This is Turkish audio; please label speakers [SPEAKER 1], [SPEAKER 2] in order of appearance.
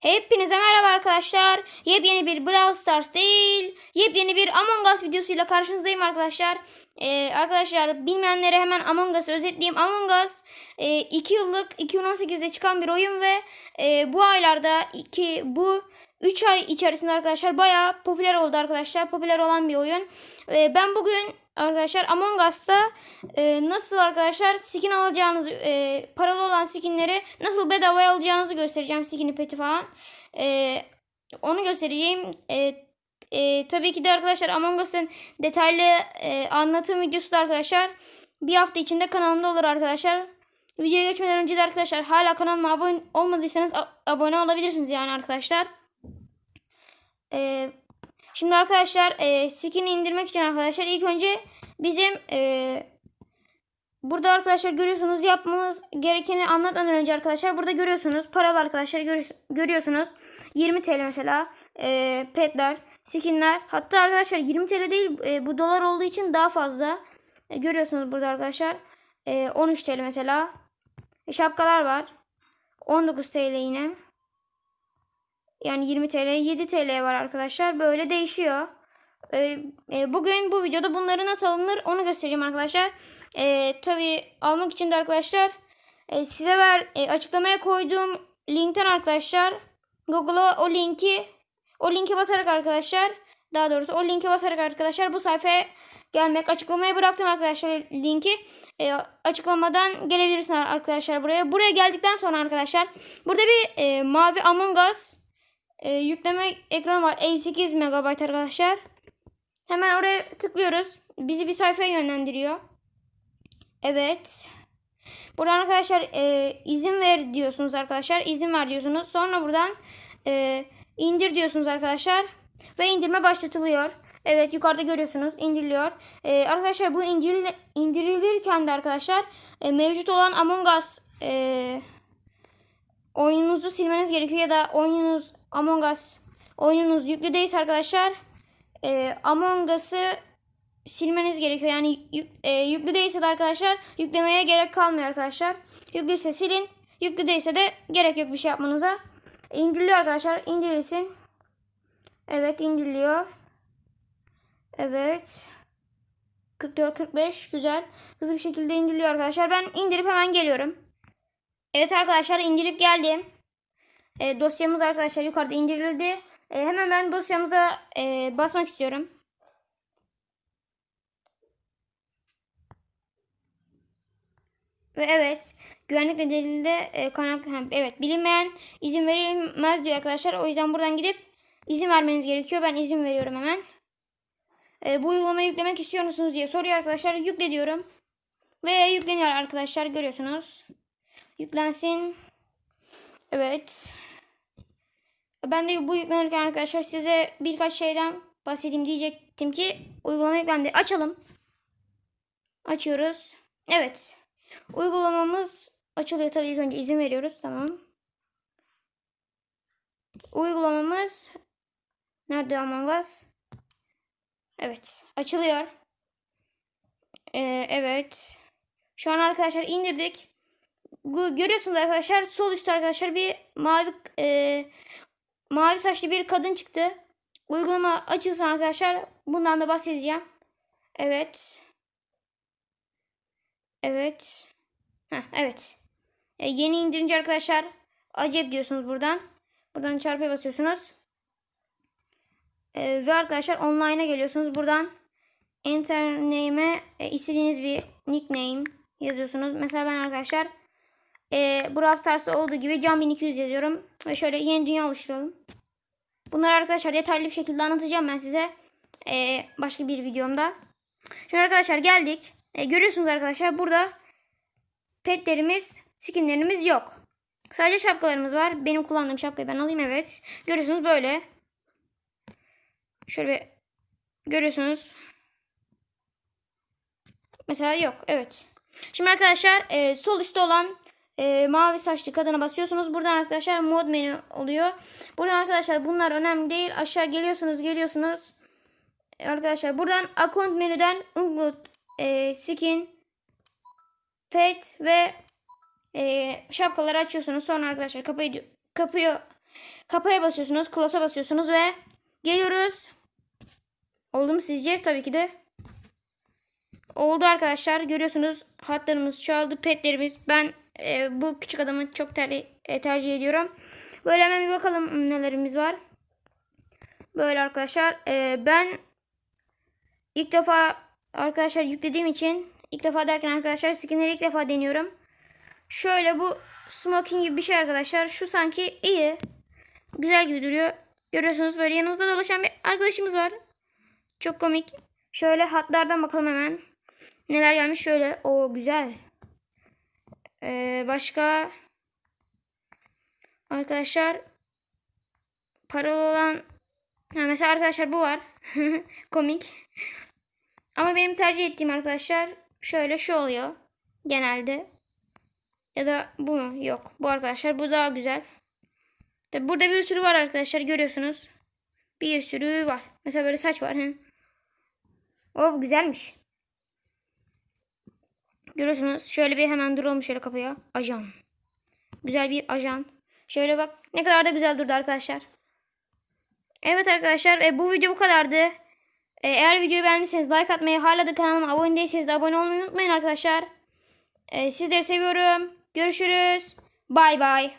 [SPEAKER 1] Hepinize merhaba arkadaşlar. Yepyeni bir Brawl Stars değil, yepyeni bir Among Us videosuyla karşınızdayım arkadaşlar. Ee, arkadaşlar bilmeyenlere hemen Among Us'ı özetleyeyim. Among Us 2 yıllık 2018'de çıkan bir oyun ve e, bu aylarda iki bu 3 ay içerisinde arkadaşlar bayağı popüler oldu arkadaşlar. Popüler olan bir oyun. Ee, ben bugün arkadaşlar Among Us'ta e, nasıl arkadaşlar skin alacağınızı e, paralı olan skinleri nasıl bedavaya alacağınızı göstereceğim. Skin'i peti falan. E, onu göstereceğim. E, e, tabii ki de arkadaşlar Among Us'ın detaylı e, anlatım videosu da arkadaşlar bir hafta içinde kanalımda olur arkadaşlar. Videoya geçmeden önce de arkadaşlar hala kanalıma abone olmadıysanız abone olabilirsiniz yani arkadaşlar. Ee, şimdi arkadaşlar e, skin'i indirmek için arkadaşlar ilk önce bizim e, burada arkadaşlar görüyorsunuz yapmamız gerekeni anlatmadan önce arkadaşlar burada görüyorsunuz paralı arkadaşlar görüyorsunuz, görüyorsunuz 20 TL mesela e, petler skinler. Hatta arkadaşlar 20 TL değil e, bu dolar olduğu için daha fazla E, görüyorsunuz burada arkadaşlar. E, 13 TL mesela. E, şapkalar var. 19 TL yine yani 20 TL, 7 TL var arkadaşlar. Böyle değişiyor. Ee, e, bugün bu videoda bunları nasıl alınır onu göstereceğim arkadaşlar. Ee, Tabi almak için de arkadaşlar e, size ver e, açıklamaya koyduğum linkten arkadaşlar Google'a o linki o linke basarak arkadaşlar daha doğrusu o linke basarak arkadaşlar bu sayfaya gelmek açıklamaya bıraktım arkadaşlar linki E, açıklamadan gelebilirsiniz arkadaşlar buraya buraya geldikten sonra arkadaşlar burada bir e, mavi Among Us e, yükleme ekranı var. 58 MB arkadaşlar. Hemen oraya tıklıyoruz. Bizi bir sayfaya yönlendiriyor. Evet. Buradan arkadaşlar e, izin ver diyorsunuz arkadaşlar. İzin ver diyorsunuz. Sonra buradan e, indir diyorsunuz arkadaşlar. Ve indirme başlatılıyor. Evet yukarıda görüyorsunuz indiriliyor. E, arkadaşlar bu indiril indirilirken de arkadaşlar e, mevcut olan Among Us e, oyununuzu silmeniz gerekiyor ya da oyununuz Among Us oyununuz yüklü değilse arkadaşlar e, Among Us'ı silmeniz gerekiyor. Yani yük- e, yüklü değilse de arkadaşlar yüklemeye gerek kalmıyor arkadaşlar. Yüklüyse silin. Yüklü değilse de gerek yok bir şey yapmanıza. İndiriliyor arkadaşlar. İndirilsin. Evet indiriliyor. Evet. 44-45 güzel. Hızlı bir şekilde indiriliyor arkadaşlar. Ben indirip hemen geliyorum. Evet arkadaşlar indirip geldim. E, dosyamız arkadaşlar yukarıda indirildi. E, hemen ben dosyamıza e, basmak istiyorum. Ve evet güvenlik nedeniyle e, kaynak evet bilinmeyen izin verilmez diyor arkadaşlar. O yüzden buradan gidip izin vermeniz gerekiyor. Ben izin veriyorum hemen. E, bu uygulamayı yüklemek istiyor musunuz diye soruyor arkadaşlar. Yükle diyorum. Ve yükleniyor arkadaşlar görüyorsunuz. Yüklensin. Evet. Ben de bu yüklenirken arkadaşlar size birkaç şeyden bahsedeyim diyecektim ki uygulama yüklendi. Açalım. Açıyoruz. Evet. Uygulamamız açılıyor. Tabii ilk önce izin veriyoruz. Tamam. Uygulamamız nerede Among Us? Evet. Açılıyor. Ee, evet. Şu an arkadaşlar indirdik. Görüyorsunuz arkadaşlar sol üstte arkadaşlar bir mavi e, mavi saçlı bir kadın çıktı. Uygulama açılsın arkadaşlar. Bundan da bahsedeceğim. Evet. Evet. Heh, evet. E, yeni indirince arkadaşlar acep diyorsunuz buradan. Buradan çarpıya basıyorsunuz. E, ve arkadaşlar online'a geliyorsunuz. Buradan enter name'e e, istediğiniz bir nickname yazıyorsunuz. Mesela ben arkadaşlar e, Brawl Stars'ta olduğu gibi Can 1200 yazıyorum. Ve şöyle yeni dünya oluşturalım. Bunları arkadaşlar detaylı bir şekilde anlatacağım ben size. e, başka bir videomda. Şimdi arkadaşlar geldik. E, görüyorsunuz arkadaşlar burada petlerimiz, skinlerimiz yok. Sadece şapkalarımız var. Benim kullandığım şapkayı ben alayım evet. Görüyorsunuz böyle. Şöyle bir görüyorsunuz. Mesela yok. Evet. Şimdi arkadaşlar e, sol üstte olan e, mavi saçlı kadına basıyorsunuz. Buradan arkadaşlar mod menü oluyor. Buradan arkadaşlar bunlar önemli değil. Aşağı geliyorsunuz geliyorsunuz. Arkadaşlar buradan account menüden Ungut e, skin pet ve e, şapkaları açıyorsunuz. Sonra arkadaşlar kapıyı kapıyı kapıya basıyorsunuz. Close'a basıyorsunuz ve geliyoruz. Oldu mu sizce? Tabii ki de. Oldu arkadaşlar. Görüyorsunuz hatlarımız çoğaldı. Petlerimiz. Ben e, bu küçük adamı çok ter- e, tercih ediyorum. Böyle hemen bir bakalım nelerimiz var. Böyle arkadaşlar. e, ben ilk defa arkadaşlar yüklediğim için ilk defa derken arkadaşlar skinleri ilk defa deniyorum. Şöyle bu smoking gibi bir şey arkadaşlar. Şu sanki iyi. Güzel gibi duruyor. Görüyorsunuz böyle yanımızda dolaşan bir arkadaşımız var. Çok komik. Şöyle hatlardan bakalım hemen. Neler gelmiş şöyle. O güzel. Ee, başka arkadaşlar paralı olan ha, mesela arkadaşlar bu var. komik. Ama benim tercih ettiğim arkadaşlar şöyle şu oluyor. Genelde. Ya da bu mu? Yok. Bu arkadaşlar. Bu daha güzel. Tabi burada bir sürü var arkadaşlar. Görüyorsunuz. Bir sürü var. Mesela böyle saç var. He. O güzelmiş. Görüyorsunuz. Şöyle bir hemen duralım şöyle kapıya. Ajan. Güzel bir ajan. Şöyle bak. Ne kadar da güzel durdu arkadaşlar. Evet arkadaşlar. E, bu video bu kadardı. E, eğer videoyu beğendiyseniz like atmayı, hala da kanalıma abone değilseniz de abone olmayı unutmayın arkadaşlar. E, sizleri seviyorum. Görüşürüz. Bay bay.